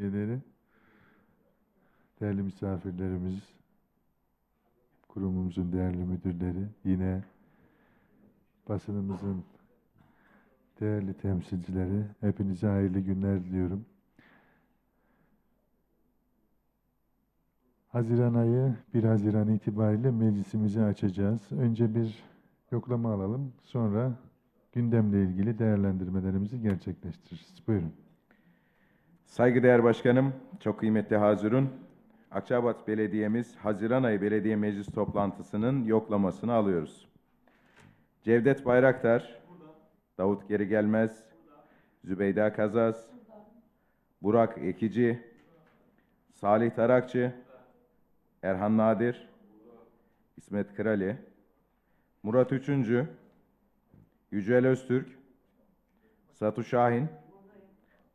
üyeleri, değerli misafirlerimiz, kurumumuzun değerli müdürleri, yine basınımızın değerli temsilcileri, hepinize hayırlı günler diliyorum. Haziran ayı 1 Haziran itibariyle meclisimizi açacağız. Önce bir yoklama alalım, sonra gündemle ilgili değerlendirmelerimizi gerçekleştiririz. Buyurun. Saygıdeğer Başkanım, çok kıymetli Hazirun, Akçabat Belediye'miz Haziran ayı belediye meclis toplantısının yoklamasını alıyoruz. Cevdet Bayraktar, Davut Geri Gelmez, Zübeyda Kazaz, Burak Ekici, Salih Tarakçı, Erhan Nadir, İsmet Krali, Murat Üçüncü, Yücel Öztürk, Satu Şahin,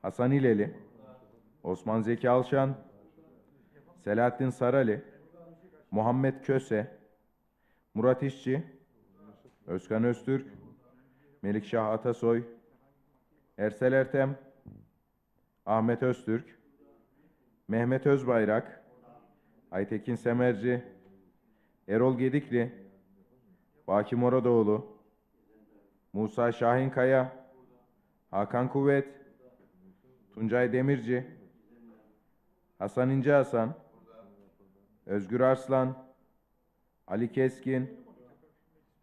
Hasan İleli, Osman Zeki Alşan, Selahattin Sarali, Muhammed Köse, Murat İşçi, Özkan Öztürk, Melikşah Atasoy, Ersel Ertem, Ahmet Öztürk, Mehmet Özbayrak, Aytekin Semerci, Erol Gedikli, Baki Moradoğlu, Musa Şahinkaya, Hakan Kuvvet, Tuncay Demirci, Hasan İnce Hasan, Özgür Arslan, Ali Keskin,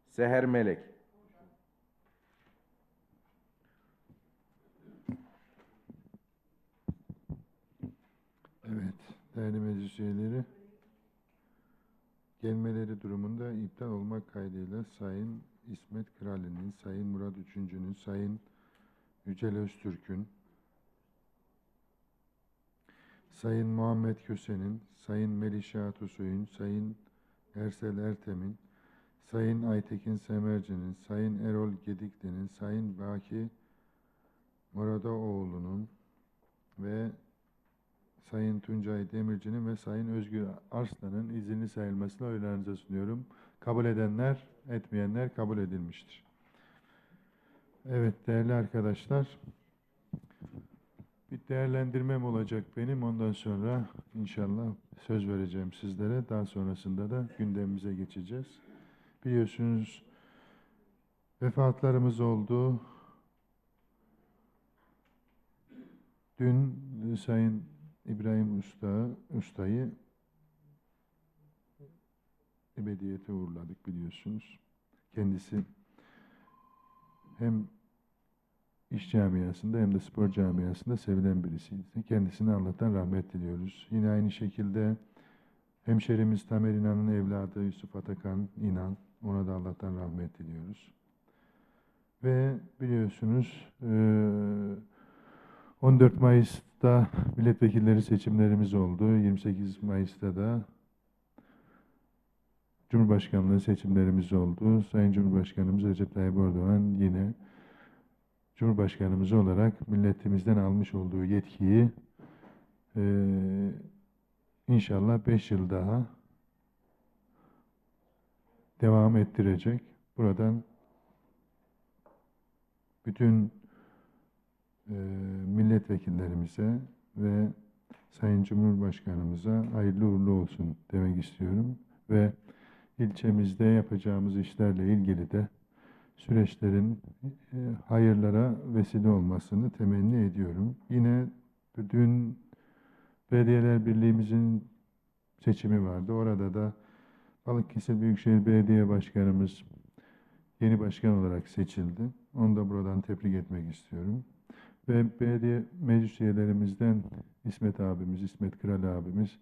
Seher Melek. Evet, değerli meclis üyeleri, gelmeleri durumunda iptal olmak kaydıyla Sayın İsmet Krali'nin, Sayın Murat Üçüncü'nün, Sayın Yücel Öztürk'ün, Sayın Muhammed Köse'nin, Sayın Melih Atusoy'un, Sayın Ersel Ertem'in, Sayın Aytekin Semerci'nin, Sayın Erol Gedikli'nin, Sayın Baki Moradaoğlu'nun ve Sayın Tuncay Demirci'nin ve Sayın Özgür Arslan'ın izinli sayılmasını oylarınıza sunuyorum. Kabul edenler, etmeyenler kabul edilmiştir. Evet değerli arkadaşlar, bir değerlendirmem olacak benim. Ondan sonra inşallah söz vereceğim sizlere. Daha sonrasında da gündemimize geçeceğiz. Biliyorsunuz vefatlarımız oldu. Dün Sayın İbrahim Usta, Usta'yı ebediyete uğurladık biliyorsunuz. Kendisi hem iş camiasında hem de spor camiasında sevilen birisiydi. Kendisine Allah'tan rahmet diliyoruz. Yine aynı şekilde hemşerimiz Tamer İnan'ın evladı Yusuf Atakan İnan, ona da Allah'tan rahmet diliyoruz. Ve biliyorsunuz eee 14 Mayıs'ta milletvekilleri seçimlerimiz oldu. 28 Mayıs'ta da Cumhurbaşkanlığı seçimlerimiz oldu. Sayın Cumhurbaşkanımız Recep Tayyip Erdoğan yine Cumhurbaşkanımız olarak milletimizden almış olduğu yetkiyi eee, inşallah 5 yıl daha devam ettirecek. Buradan bütün eee, milletvekillerimize ve Sayın Cumhurbaşkanımıza hayırlı uğurlu olsun demek istiyorum. Ve ilçemizde yapacağımız işlerle ilgili de süreçlerin e, hayırlara vesile olmasını temenni ediyorum. Yine dün Belediyeler Birliği'mizin seçimi vardı. Orada da Balıkesir Büyükşehir Belediye Başkanımız yeni başkan olarak seçildi. Onu da buradan tebrik etmek istiyorum. Ve belediye meclis üyelerimizden İsmet abimiz, İsmet Kral abimiz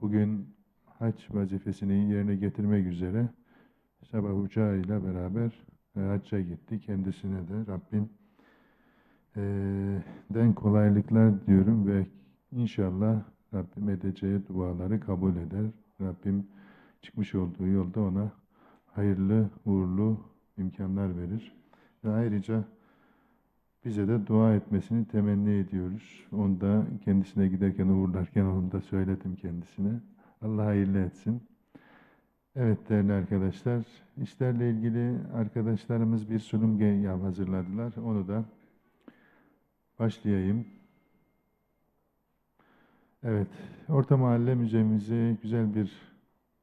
bugün haç vazifesini yerine getirmek üzere sabah uçağıyla beraber hacca gitti. Kendisine de Rabbim e, den kolaylıklar diyorum ve inşallah Rabbim edeceği duaları kabul eder. Rabbim çıkmış olduğu yolda ona hayırlı, uğurlu imkanlar verir. Ve ayrıca bize de dua etmesini temenni ediyoruz. Onu da kendisine giderken uğurlarken onu da söyledim kendisine. Allah hayırlı etsin. Evet değerli arkadaşlar, işlerle ilgili arkadaşlarımız bir sunum hazırladılar. Onu da başlayayım. Evet, Orta Mahalle Müzemizi güzel bir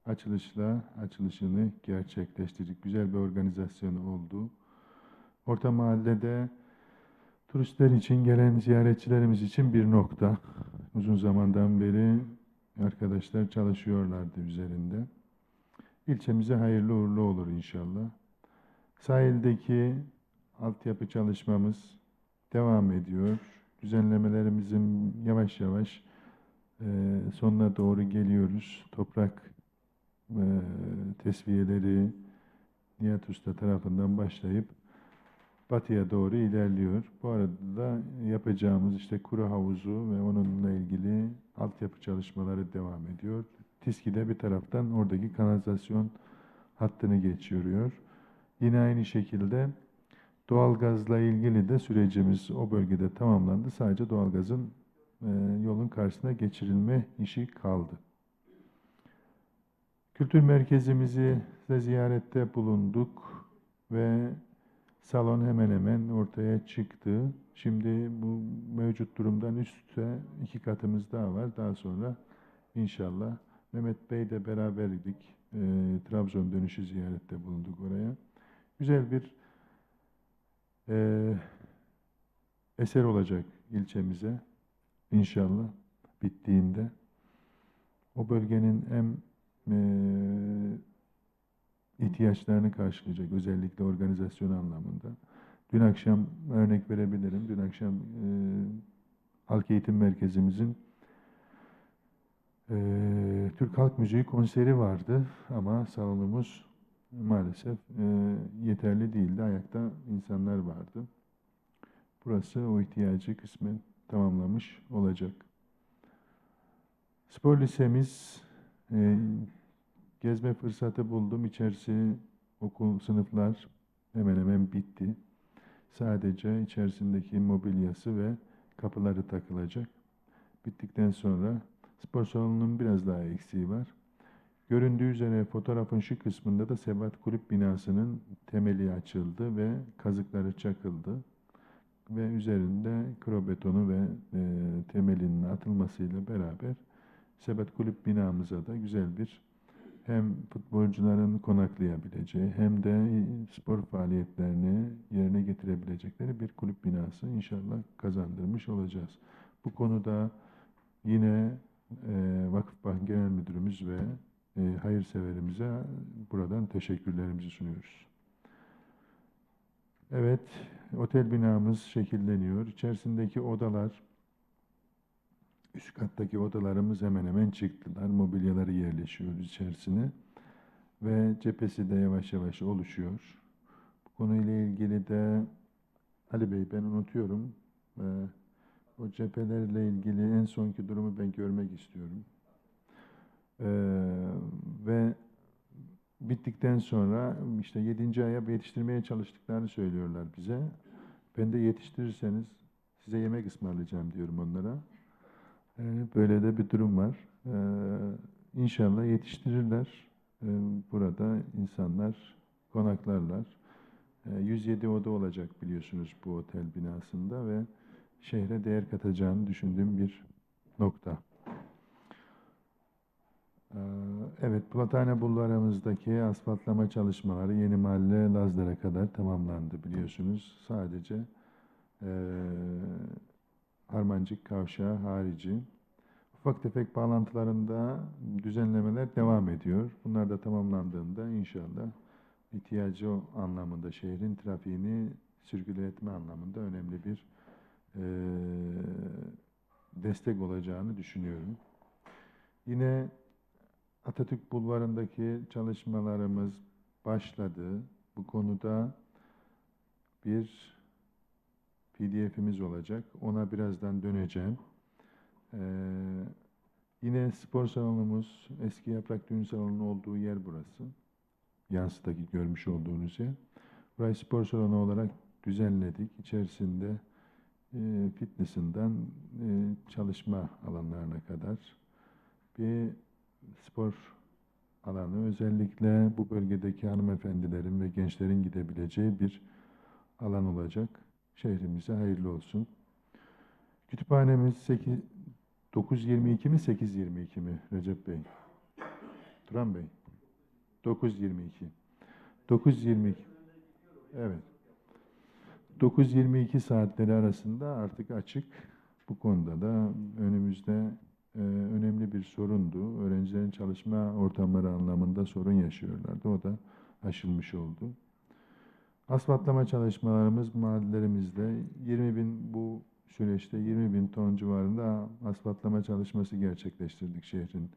açılışla açılışını gerçekleştirdik. Güzel bir organizasyon oldu. Orta Mahalle'de turistler için, gelen ziyaretçilerimiz için bir nokta. Uzun zamandan beri arkadaşlar çalışıyorlardı üzerinde. İlçemize hayırlı uğurlu olur inşallah. Sahildeki altyapı çalışmamız devam ediyor. Düzenlemelerimizin yavaş yavaş e, sonuna doğru geliyoruz. Toprak e, tesviyeleri Nihat Usta tarafından başlayıp batıya doğru ilerliyor. Bu arada da yapacağımız işte kuru havuzu ve onunla ilgili altyapı çalışmaları devam ediyor. TİSKİ de bir taraftan oradaki kanalizasyon hattını geçiriyor. Yine aynı şekilde doğalgazla ilgili de sürecimiz o bölgede tamamlandı. Sadece doğalgazın e, yolun karşısına geçirilme işi kaldı. Kültür merkezimizi de ziyarette bulunduk ve salon hemen hemen ortaya çıktı. Şimdi bu mevcut durumdan üstte iki katımız daha var. Daha sonra inşallah Mehmet Bey de beraberdik. E, Trabzon dönüşü ziyarette bulunduk oraya. Güzel bir e, eser olacak ilçemize inşallah bittiğinde. O bölgenin hem e, ihtiyaçlarını karşılayacak özellikle organizasyon anlamında. Dün akşam örnek verebilirim. Dün akşam e, Halk Eğitim Merkezimizin e, Türk Halk Müziği konseri vardı ama salonumuz maalesef e, yeterli değildi. Ayakta insanlar vardı. Burası o ihtiyacı kısmen tamamlamış olacak. Spor lisemiz e, gezme fırsatı buldum. İçerisi okul sınıflar hemen hemen bitti. Sadece içerisindeki mobilyası ve kapıları takılacak. Bittikten sonra spor salonunun biraz daha eksiği var. Göründüğü üzere fotoğrafın şu kısmında da Sebat Kulüp binasının temeli açıldı ve kazıkları çakıldı. Ve üzerinde krobetonu ve e, temelinin atılmasıyla beraber Sebat Kulüp binamıza da güzel bir hem futbolcuların konaklayabileceği hem de spor faaliyetlerini yerine getirebilecekleri bir kulüp binası inşallah kazandırmış olacağız. Bu konuda yine e, Genel Müdürümüz ve e, hayırseverimize buradan teşekkürlerimizi sunuyoruz. Evet, otel binamız şekilleniyor. İçerisindeki odalar, üst kattaki odalarımız hemen hemen çıktılar. Mobilyaları yerleşiyor içerisine. Ve cephesi de yavaş yavaş oluşuyor. Bu konuyla ilgili de Ali Bey ben unutuyorum. Ee, o cephelerle ilgili en sonki durumu ben görmek istiyorum. Ee, ve bittikten sonra işte 7. aya yetiştirmeye çalıştıklarını söylüyorlar bize. Ben de yetiştirirseniz size yemek ısmarlayacağım diyorum onlara. Ee, böyle de bir durum var. Ee, inşallah yetiştirirler. Ee, burada insanlar konaklarlar. Ee, 107 oda olacak biliyorsunuz bu otel binasında ve şehre değer katacağını düşündüğüm bir nokta. Ee, Evet, Platane Bulvarımızdaki asfaltlama çalışmaları Yeni Mahalle Lazlar'a kadar tamamlandı biliyorsunuz. Sadece eee Harmancık Kavşağı harici. Ufak tefek bağlantılarında düzenlemeler devam ediyor. Bunlar da tamamlandığında inşallah ihtiyacı anlamında şehrin trafiğini sirküle etme anlamında önemli bir eee, destek olacağını düşünüyorum. Yine Atatürk Bulvarı'ndaki çalışmalarımız başladı. Bu konuda bir PDF'imiz olacak. Ona birazdan döneceğim. Ee, yine spor salonumuz, eski Yaprak Düğün Salonu'nun olduğu yer burası. Yansıdaki görmüş olduğunuz yer. Burayı spor salonu olarak düzenledik. İçerisinde e, fitness'inden çalışma alanlarına kadar bir spor alanı özellikle bu bölgedeki hanımefendilerin ve gençlerin gidebileceği bir alan olacak. Şehrimize hayırlı olsun. Kütüphanemiz 8, 9.22 mi 8.22 mi Recep Bey? Turan Bey. 9.22. 9.22. Evet. 9-22 saatleri arasında artık açık. Bu konuda da önümüzde e, önemli bir sorundu. Öğrencilerin çalışma ortamları anlamında sorun yaşıyorlardı. O da aşılmış oldu. Asfaltlama çalışmalarımız mahallelerimizde 20 bin bu süreçte 20 bin ton civarında asfaltlama çalışması gerçekleştirdik şehrin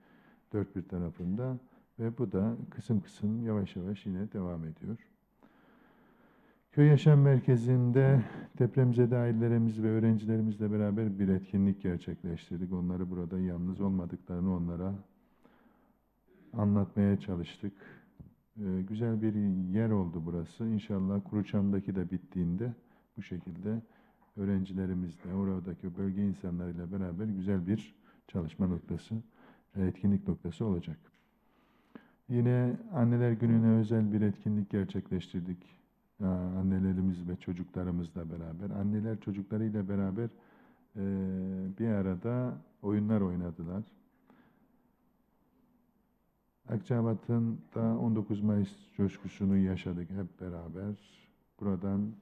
dört bir tarafında ve bu da kısım kısım yavaş yavaş yine devam ediyor. Köy Yaşam Merkezi'nde depremzede ailelerimiz ve öğrencilerimizle beraber bir etkinlik gerçekleştirdik. Onları burada yalnız olmadıklarını onlara anlatmaya çalıştık. Ee, güzel bir yer oldu burası. İnşallah Kuruçam'daki de bittiğinde bu şekilde öğrencilerimizle, oradaki bölge insanlarıyla beraber güzel bir çalışma noktası, etkinlik noktası olacak. Yine Anneler Günü'ne özel bir etkinlik gerçekleştirdik. Aa, Annelerimiz ve çocuklarımızla beraber. Anneler çocuklarıyla beraber eee, bir arada oyunlar oynadılar. Akçabat'ın da 19 Mayıs coşkusunu yaşadık hep beraber. Buradan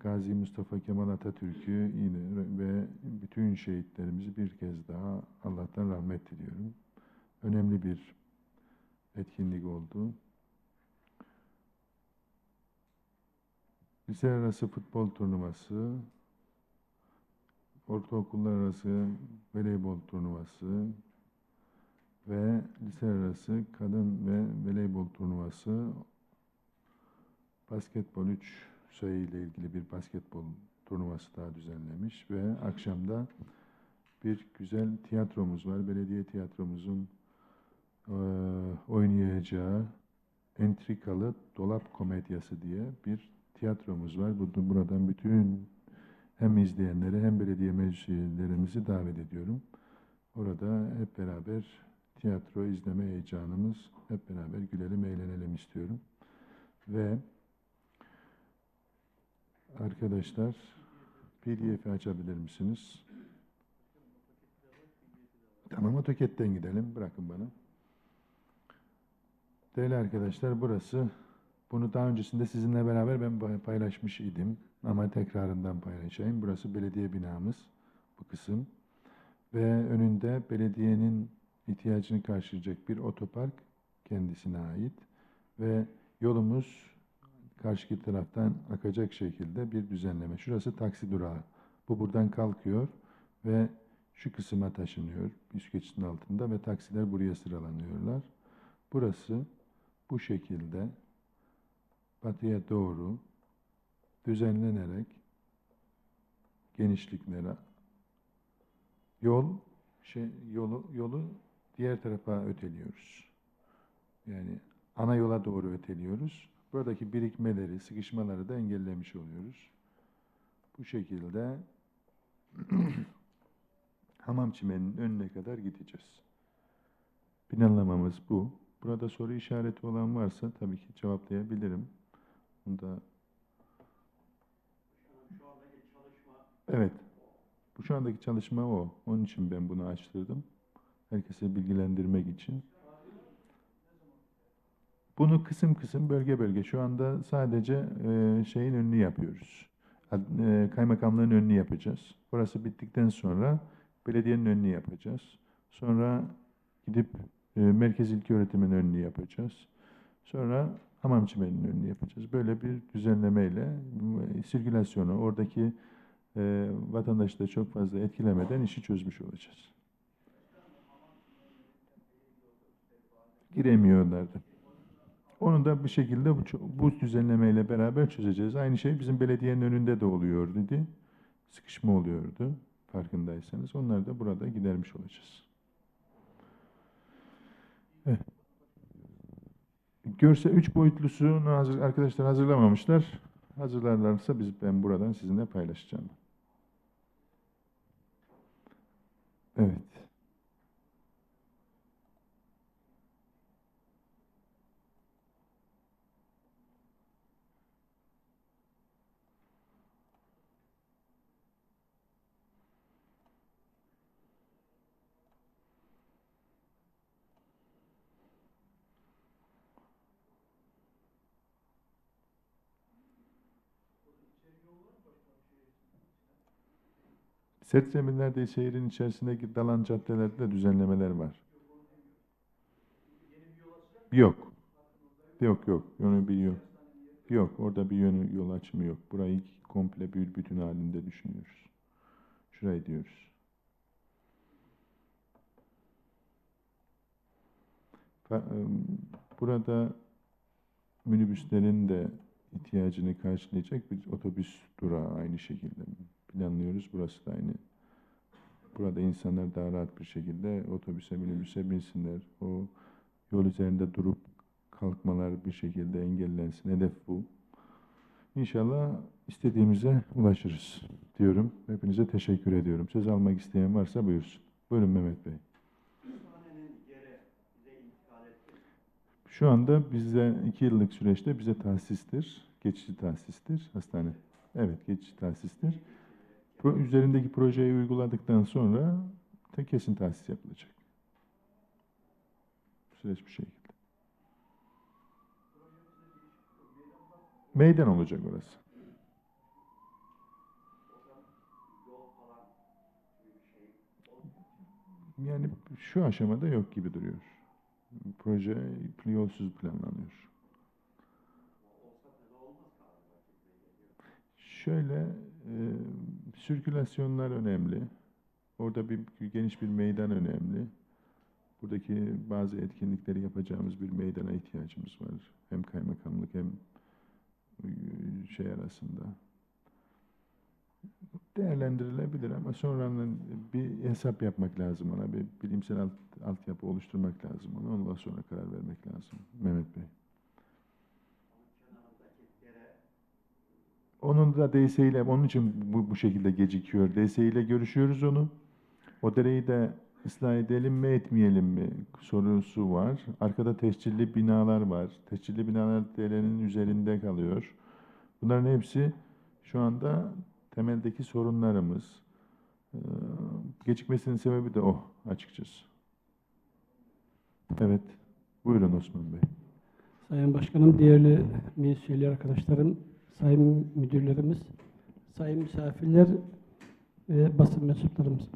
Gazi Mustafa Kemal Atatürk'ü yine ve bütün şehitlerimizi bir kez daha Allah'tan rahmet diliyorum. Önemli bir etkinlik oldu. Lise arası futbol turnuvası, ortaokullar arası voleybol turnuvası ve lise arası kadın ve voleybol turnuvası, basketbol 3 sayı ile ilgili bir basketbol turnuvası daha düzenlemiş ve akşamda bir güzel tiyatromuz var. Belediye tiyatromuzun eee, oynayacağı entrikalı dolap komedyası diye bir tiyatromuz var. Bu- Buradan bütün hem izleyenleri hem belediye meclis üyelerimizi davet ediyorum. Orada hep beraber tiyatro izleme heyecanımız, hep beraber gülelim, eğlenelim istiyorum. Ve arkadaşlar PDF'i açabilir misiniz? Tamam, AutoCAD'den gidelim. Bırakın bana. Değerli arkadaşlar, burası bunu daha öncesinde sizinle beraber ben pay- paylaşmış idim. Ama tekrarından paylaşayım. Burası belediye binamız. Bu kısım. Ve önünde belediyenin ihtiyacını karşılayacak bir otopark kendisine ait. Ve yolumuz karşıki taraftan akacak şekilde bir düzenleme. Şurası taksi durağı. Bu buradan kalkıyor ve şu kısma taşınıyor. Üst geçitin altında ve taksiler buraya sıralanıyorlar. Burası bu şekilde batıya doğru düzenlenerek genişliklere yol şey yolu yolu diğer tarafa öteliyoruz. Yani ana yola doğru öteliyoruz. Buradaki birikmeleri, sıkışmaları da engellemiş oluyoruz. Bu şekilde hamam çimeninin önüne kadar gideceğiz. Planlamamız bu. Burada soru işareti olan varsa tabii ki cevaplayabilirim. Bunda Evet. Bu şu andaki çalışma o. Onun için ben bunu açtırdım. Herkese bilgilendirmek için. Bunu kısım kısım, bölge bölge. Şu anda sadece e, şeyin önünü yapıyoruz. E, kaymakamlığın önünü yapacağız. Burası bittikten sonra belediyenin önünü yapacağız. Sonra gidip e, merkez ilköğretimin önünü yapacağız. Sonra hamam çimeninin önünü yapacağız. Böyle bir düzenlemeyle e, sirkülasyonu, oradaki e, vatandaşı da çok fazla etkilemeden işi çözmüş olacağız. Giremiyorlardı. Onu da bir şekilde bu, bu düzenlemeyle beraber çözeceğiz. Aynı şey bizim belediyenin önünde de oluyor dedi. Sıkışma oluyordu farkındaysanız. Onları da burada gidermiş olacağız. Evet. Görse üç boyutlusunu hazır, arkadaşlar hazırlamamışlar. Hazırlarlarsa biz ben buradan sizinle paylaşacağım. Evet. Sert zeminlerde şehrin içerisindeki dalan caddelerde de düzenlemeler var. Yok. Yok yok. Yönü bir yok. Yok. Orada bir yönü yol açımı yok. Burayı komple bir bütün halinde düşünüyoruz. Şurayı diyoruz. Im, Burada minibüslerin de ihtiyacını karşılayacak bir otobüs durağı aynı şekilde planlıyoruz. Burası da aynı. Burada insanlar daha rahat bir şekilde otobüse, minibüse binsinler. O yol üzerinde durup kalkmalar bir şekilde engellensin. Hedef bu. İnşallah istediğimize ulaşırız diyorum. Hepinize teşekkür ediyorum. Söz almak isteyen varsa buyursun. Buyurun Mehmet Bey. Şu anda bize iki yıllık süreçte bize tahsistir. Geçici tahsistir hastane. Evet geçici tahsistir. Üzerindeki projeyi uyguladıktan sonra tek kesin tahsis yapılacak. Süreç bu şekilde. Meydan olacak orası. Yani şu aşamada yok gibi duruyor. Proje yolsuz planlanıyor. Şöyle, e, sirkülasyonlar önemli. Orada bir geniş bir meydan önemli. Buradaki bazı etkinlikleri yapacağımız bir meydana ihtiyacımız var. Hem kaymakamlık hem şey arasında. Değerlendirilebilir ama sonradan bir hesap yapmak lazım ona. Bir bilimsel alt, altyapı oluşturmak lazım ona. Ondan sonra karar vermek lazım. Mehmet Bey. Onun da DS ile, onun için bu, bu şekilde gecikiyor. DS ile görüşüyoruz onu. O dereyi de ıslah edelim mi etmeyelim mi sorusu var. Arkada tescilli binalar var. Tescilli binalar derenin üzerinde kalıyor. Bunların hepsi şu anda temeldeki sorunlarımız. Ee, gecikmesinin sebebi de o açıkçası. Evet. Buyurun Osman Bey. Sayın Başkanım, değerli meclis üyeleri arkadaşlarım, sayın müdürlerimiz, sayın misafirler ve basın mensuplarımız.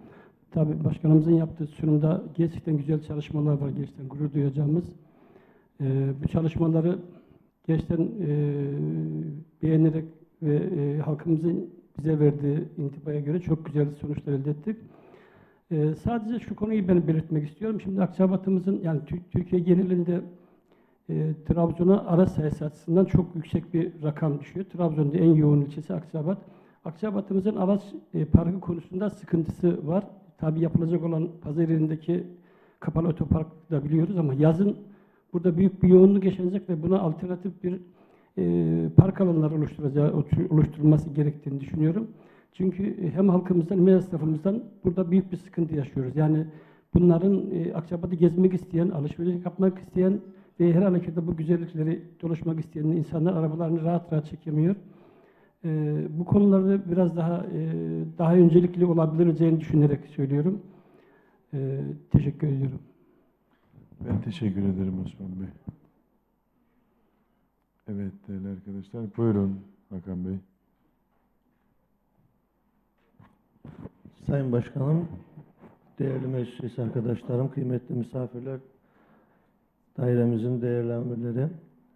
Tabii başkanımızın yaptığı sunumda gerçekten güzel çalışmalar var, gerçekten gurur duyacağımız. Ee, bu çalışmaları gerçekten e, beğenerek ve e, halkımızın bize verdiği intibaya göre çok güzel sonuçlar elde ettik. Ee, sadece şu konuyu ben belirtmek istiyorum. Şimdi Akçabat'ımızın yani Tü- Türkiye genelinde e, Trabzon'a araç sayısı açısından çok yüksek bir rakam düşüyor. Trabzon'da en yoğun ilçesi Akçabat. Akçabat'ımızın araç e, parkı konusunda sıkıntısı var. Tabii yapılacak olan pazar yerindeki kapalı otopark da biliyoruz ama yazın burada büyük bir yoğunluk yaşanacak ve buna alternatif bir e, park alanları oluşturacağı, oluşturulması gerektiğini düşünüyorum. Çünkü e, hem halkımızdan hem esnafımızdan burada büyük bir sıkıntı yaşıyoruz. Yani bunların e, Akçabat'ı gezmek isteyen, alışveriş yapmak isteyen ve her halükarda bu güzellikleri dolaşmak isteyen insanlar arabalarını rahat rahat çekemiyor. E, bu konularda biraz daha e, daha öncelikli olabileceğini düşünerek söylüyorum. E, teşekkür ediyorum. Ben teşekkür ederim Osman Bey. Evet değerli arkadaşlar. Buyurun Hakan Bey. Sayın Başkanım, değerli meclis arkadaşlarım, kıymetli misafirler, dairemizin değerli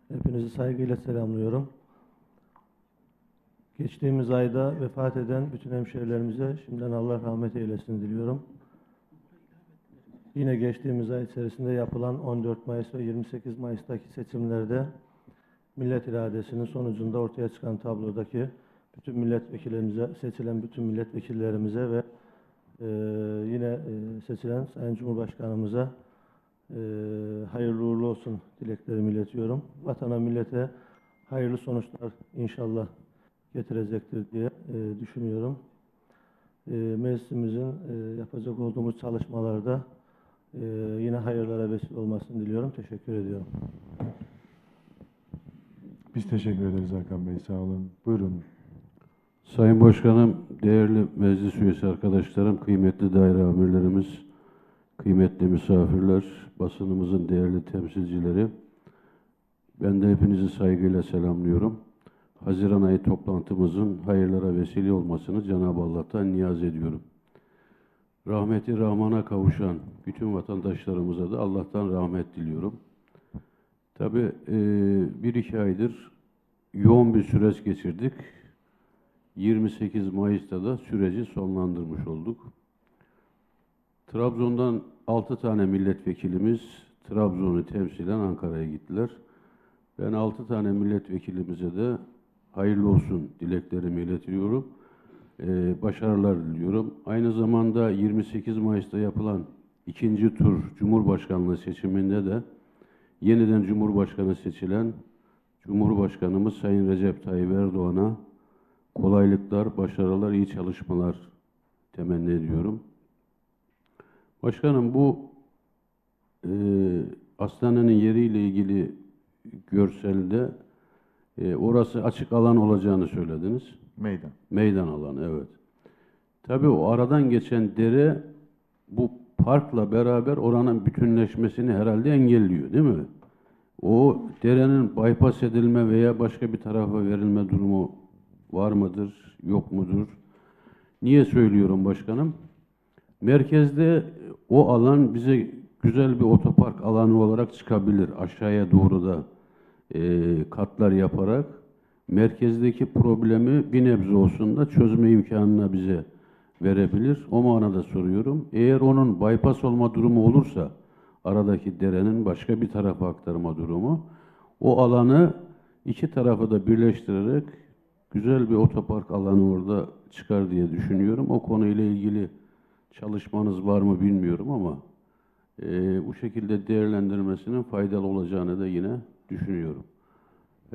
hepinizi saygıyla selamlıyorum. Geçtiğimiz ayda vefat eden bütün hemşehrilerimize şimdiden Allah rahmet eylesin diliyorum. Yine geçtiğimiz ay içerisinde yapılan 14 Mayıs ve 28 Mayıs'taki seçimlerde millet iradesinin sonucunda ortaya çıkan tablodaki bütün milletvekillerimize, seçilen bütün milletvekillerimize ve ee, yine e, seçilen Sayın Cumhurbaşkanımıza e, hayırlı uğurlu olsun dileklerimi iletiyorum. Vatana, millete hayırlı sonuçlar inşallah getirecektir diye e, düşünüyorum. E, meclisimizin e, yapacak olduğumuz çalışmalarda e, yine hayırlara vesile olmasını diliyorum. Teşekkür ediyorum. Biz teşekkür ederiz Hakan Bey. Sağ olun. Buyurun. Sayın Başkanım, değerli meclis üyesi arkadaşlarım, kıymetli daire amirlerimiz, kıymetli misafirler, basınımızın değerli temsilcileri, ben de hepinizi saygıyla selamlıyorum. Haziran ayı toplantımızın hayırlara vesile olmasını Cenab-ı Allah'tan niyaz ediyorum. rahmeti Rahman'a kavuşan bütün vatandaşlarımıza da Allah'tan rahmet diliyorum. Tabii e, bir iki aydır yoğun bir süreç geçirdik. 28 Mayıs'ta da süreci sonlandırmış olduk. Trabzon'dan 6 tane milletvekilimiz Trabzon'u temsilen Ankara'ya gittiler. Ben 6 tane milletvekilimize de hayırlı olsun dileklerimi iletiyorum. Ee, başarılar diliyorum. Aynı zamanda 28 Mayıs'ta yapılan ikinci tur Cumhurbaşkanlığı seçiminde de yeniden Cumhurbaşkanı seçilen Cumhurbaşkanımız Sayın Recep Tayyip Erdoğan'a kolaylıklar, başarılar, iyi çalışmalar temenni ediyorum. Başkanım bu e, hastanenin yeriyle ilgili görselde e, orası açık alan olacağını söylediniz. Meydan. Meydan alanı evet. Tabii o aradan geçen dere bu parkla beraber oranın bütünleşmesini herhalde engelliyor değil mi? O derenin bypass edilme veya başka bir tarafa verilme durumu var mıdır, yok mudur? Niye söylüyorum başkanım? Merkezde o alan bize güzel bir otopark alanı olarak çıkabilir. Aşağıya doğru da e, katlar yaparak merkezdeki problemi bir nebze olsun da çözme imkanına bize verebilir. O manada soruyorum. Eğer onun bypass olma durumu olursa aradaki derenin başka bir tarafa aktarma durumu o alanı iki tarafı da birleştirerek güzel bir otopark alanı orada çıkar diye düşünüyorum. O konuyla ilgili çalışmanız var mı bilmiyorum ama e, bu şekilde değerlendirmesinin faydalı olacağını da yine düşünüyorum.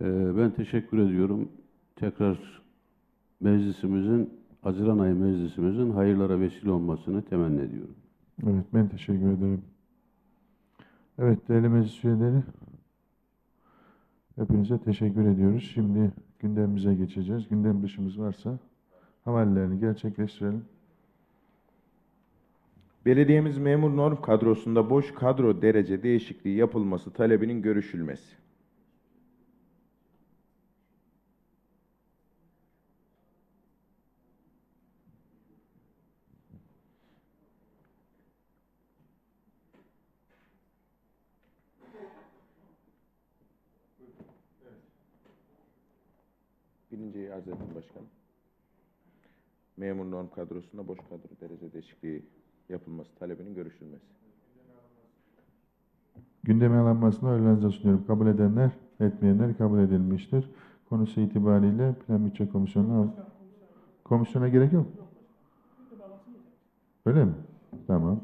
E, ben teşekkür ediyorum. Tekrar meclisimizin, Haziran ayı meclisimizin hayırlara vesile olmasını temenni ediyorum. Evet, ben teşekkür ederim. Evet, değerli meclis üyeleri, hepinize teşekkür ediyoruz. Şimdi gündemimize geçeceğiz. Gündem dışımız varsa havalelerini gerçekleştirelim. Belediyemiz memur norm kadrosunda boş kadro derece değişikliği yapılması talebinin görüşülmesi. Birinciyi arz ettim başkanım. Memur norm kadrosunda boş kadro derece değişikliği yapılması talebinin görüşülmesi. Gündeme alınmasını oylarınıza sunuyorum. Kabul edenler, etmeyenler kabul edilmiştir. Konusu itibariyle Plan Bütçe Komisyonu'na komisyona gerek yok. Öyle mi? Tamam.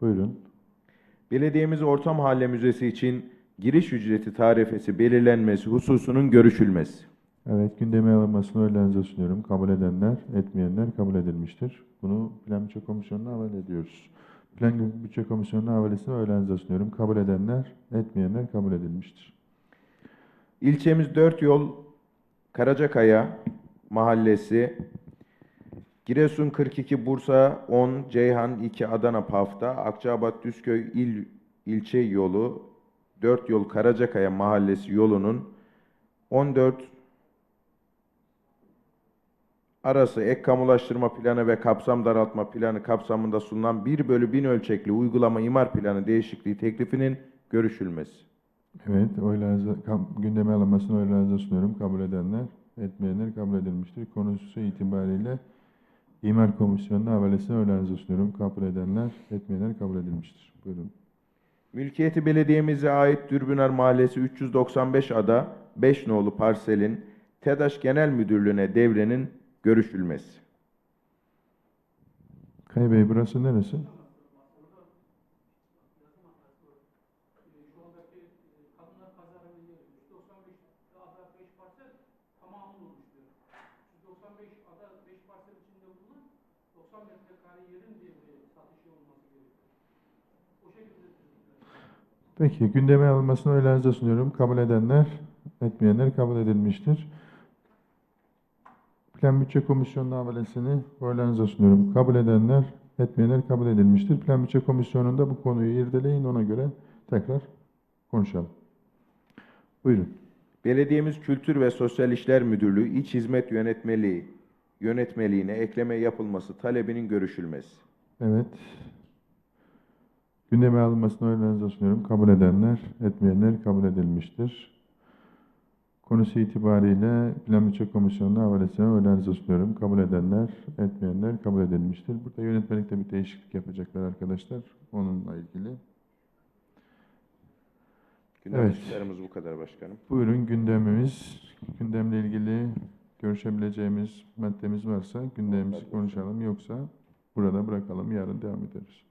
Buyurun. Belediyemiz Orta Mahalle Müzesi için giriş ücreti tarifesi belirlenmesi hususunun görüşülmesi. Evet, gündeme alınmasını oylarınıza sunuyorum. Kabul edenler, etmeyenler kabul edilmiştir. Bunu Plan Bütçe Komisyonu'na havale ediyoruz. Plan Bütçe Komisyonu'na havalesini oylarınıza sunuyorum. Kabul edenler, etmeyenler kabul edilmiştir. İlçemiz Dört Yol Karacakaya Mahallesi Giresun 42 Bursa 10 Ceyhan 2 Adana Pafta Akçabat Düzköy il ilçe yolu Dört Yol Karacakaya Mahallesi yolunun 14 arası ek kamulaştırma planı ve kapsam daraltma planı kapsamında sunulan 1 bölü 1000 ölçekli uygulama imar planı değişikliği teklifinin görüşülmesi. Evet, oylarınıza, gündeme alınmasını oylarınıza sunuyorum. Kabul edenler, etmeyenler kabul edilmiştir. Konusu itibariyle İmar Komisyonu'na havalesini oylarınıza sunuyorum. Kabul edenler, etmeyenler kabul edilmiştir. Buyurun. Mülkiyeti belediyemize ait Dürbünar Mahallesi 395 ada 5 nolu parselin TEDAŞ Genel Müdürlüğü'ne devrenin görüşülmesi. Kaya Bey, burası neresi? Peki, gündeme alınmasını oylarınıza sunuyorum. Kabul edenler, etmeyenler kabul edilmiştir. Plan Bütçe Komisyonu'nun havalesini oylarınıza sunuyorum. Kabul edenler, etmeyenler kabul edilmiştir. Plan Bütçe Komisyonu'nda bu konuyu irdeleyin, ona göre tekrar konuşalım. Buyurun. Belediyemiz Kültür ve Sosyal İşler Müdürlüğü İç Hizmet Yönetmeliği yönetmeliğine ekleme yapılması talebinin görüşülmesi. Evet. Gündeme alınmasını oylarınıza sunuyorum. Kabul edenler, etmeyenler kabul edilmiştir. Konusu itibariyle Plan Bütçe Komisyonu'na havalesine oylarınıza sunuyorum. Kabul edenler, etmeyenler kabul edilmiştir. Burada yönetmelikte bir değişiklik yapacaklar arkadaşlar. Onunla ilgili. Gündemliklerimiz bu kadar başkanım. Buyurun gündemimiz, gündemle ilgili görüşebileceğimiz maddemiz varsa gündemimizi konuşalım. Yoksa burada bırakalım, yarın devam ederiz.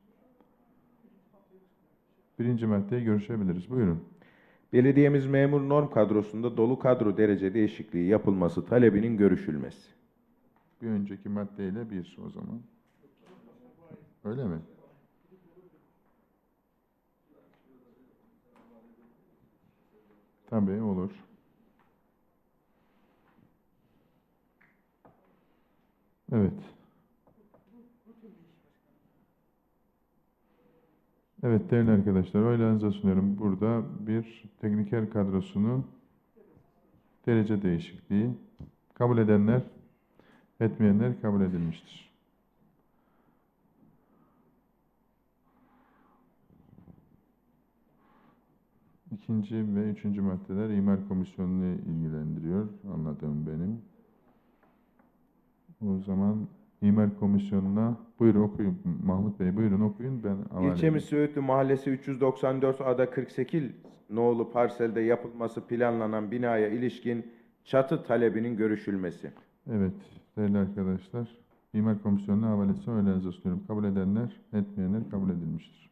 Birinci maddeyi görüşebiliriz. Buyurun. Belediyemiz memur norm kadrosunda dolu kadro derece değişikliği yapılması talebinin görüşülmesi. Bir önceki maddeyle bir o zaman. Öyle mi? Tabii olur. Evet. Evet değerli arkadaşlar oylarınıza sunuyorum. Burada bir tekniker kadrosunun derece değişikliği kabul edenler Etmeyenler kabul edilmiştir. İkinci ve üçüncü maddeler imar komisyonunu ilgilendiriyor. Anladığım benim. O zaman imar komisyonuna buyurun okuyun. Mahmut Bey buyurun okuyun. Ben havale İlçemiz edeyim. Söğütlü Mahallesi 394 Ada 48 nolu parselde yapılması planlanan binaya ilişkin çatı talebinin görüşülmesi. Evet değerli arkadaşlar. İmar komisyonuna havalesi oylarınıza sunuyorum. Kabul edenler, etmeyenler kabul edilmiştir.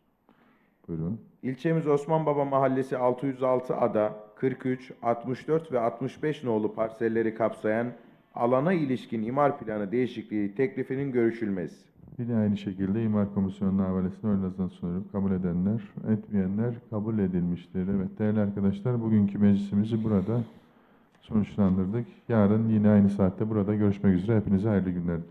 Buyurun. İlçemiz Osman Baba Mahallesi 606 ada 43, 64 ve 65 nolu parselleri kapsayan alana ilişkin imar planı değişikliği teklifinin görüşülmesi. Yine aynı şekilde imar komisyonuna havalesini oylarınıza sunuyorum. Kabul edenler, etmeyenler kabul edilmiştir. Evet değerli arkadaşlar bugünkü meclisimizi burada sonuçlandırdık. Yarın yine aynı saatte burada görüşmek üzere. Hepinize hayırlı günler diliyorum.